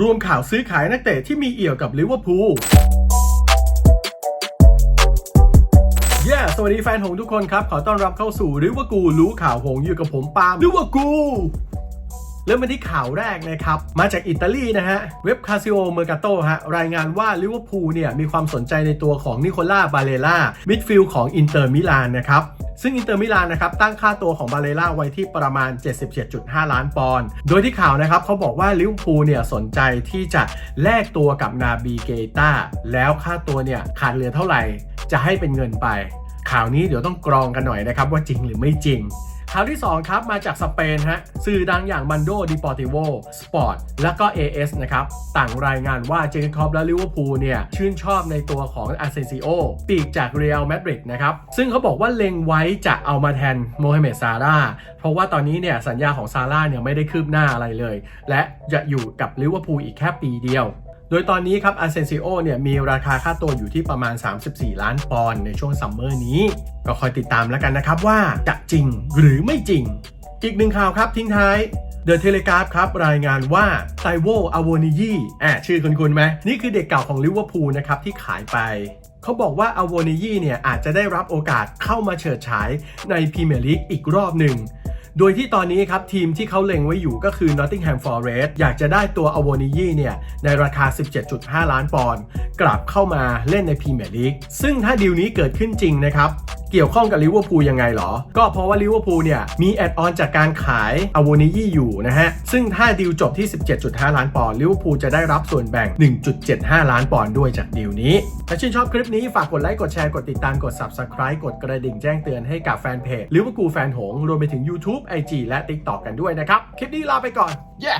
รวมข่าวซื้อขายนักเตะที่มีเอี่ยวกับลิเวอร์พูลเย้สวัสดีแฟนหงทุกคนครับ ขอต้อนรับเข้าสู่ลิเวอร์กูรู้ข่าวหงอยู่กับผมปาล์มลิเวอร์กู ริ่มมาที่ข่าวแรกนะครับ มาจากอิตาลีนะฮะ เว็บคาซิโอเมอร์กาโตฮะ รายงานว่าลิเวอร์พูลเนี่ย มีความสนใจในตัวของนิโคล่าบาเลล่ามิดฟิลด์ของอินเตอร์มิลานนะครับซึ่งอินเตอร์มิลานนะครับตั้งค่าตัวของบาเลล่าไว้ที่ประมาณ 77.5 ล้านปอนด์ โดยที่ข่าวนะครับเขาบอกว่าลิเวอร์พูลเนี่ยสนใจที่จะแลกตัวกับนาบีเกตาแล้วค่าตัวเนี่ยขาดเหลือเท่าไหร่ จะให้เป็นเงินไป ข่าวนี้เดี๋ยวต้องกรองกันหน่อยนะครับว่าจริงหรือไม่จริง ข่าวที่ 2 ครับ มาจากสเปนฮะสื่อดังอย่างมันโดดิปอร์ติโวสปอร์ตและก็ AS นะครับ ต่างรายงานว่าเจนคอปและลิเวอร์พูลเนี่ย ชื่นชอบในตัวของอาเซนซิโอปีกจากเรอัลมาดริดนะครับ ซึ่งเขาบอกว่าเล็งไว้จะเอามาแทนโมฮัมเหม็ดซาร่าเพราะว่าตอนนี้เนี่ยสัญญาของซาร่าเนี่ยไม่ได้คืบหน้าอะไรเลย และจะอยู่กับลิเวอร์พูลอีกแค่ปีเดียว โดยตอนนี้ครับอาเซนซิโอเนี่ยมีราคาค่าตัวอยู่ที่ประมาณ 34 ล้านปอนด์ในช่วงซัมเมอร์นี้ ก็คอยติดตามแล้วกันนะครับว่าจะจริงหรือไม่จริง อีกหนึ่งข่าวครับทิ้งท้ายเดอะเทเลกราฟครับ รายงานว่าไตโวอโวนิยีอะชื่อคุณคุณไหม นี่คือเด็กเก่าของลิเวอร์พูลนะครับ ที่ขายไป เขาบอกว่าอโวนิยีเนี่ย อาจจะได้รับโอกาสเข้ามาเฉิดฉายในพรีเมียร์ลีกอีกรอบหนึ่ง โดยที่ตอนนี้ครับทีมที่เขาเล็งไว้อยู่ก็คือ Nottingham Forest อยากจะได้ตัวอโวนิยีเนี่ยในราคา 17.5 ล้านปอนด์กลับเข้ามาเล่นในพรีเมียร์ลีกซึ่งถ้าดีลนี้เกิดขึ้นจริงนะครับ เกี่ยวข้องกับลิเวอร์พูลยังไงหรอ ก็เพราะว่าลิเวอร์พูลเนี่ยมีแอดออนจากการขายอโวนิยี่อยู่นะฮะ ซึ่งถ้าดีลจบที่ 17.5 ล้านปอนด์ลิเวอร์พูลจะได้รับส่วนแบ่ง 1.75 ล้านปอนด์ด้วยจากดีลนี้ ถ้าชื่นชอบคลิปนี้ฝากกดไลค์กดแชร์กดติดตามกด Subscribe กดกระดิ่งแจ้งเตือนให้กับแฟนเพจลิเวอร์พูลแฟนหงรวมไปถึง YouTube IG และ TikTok กันด้วยนะครับ คลิปนี้ลาไปก่อน เย้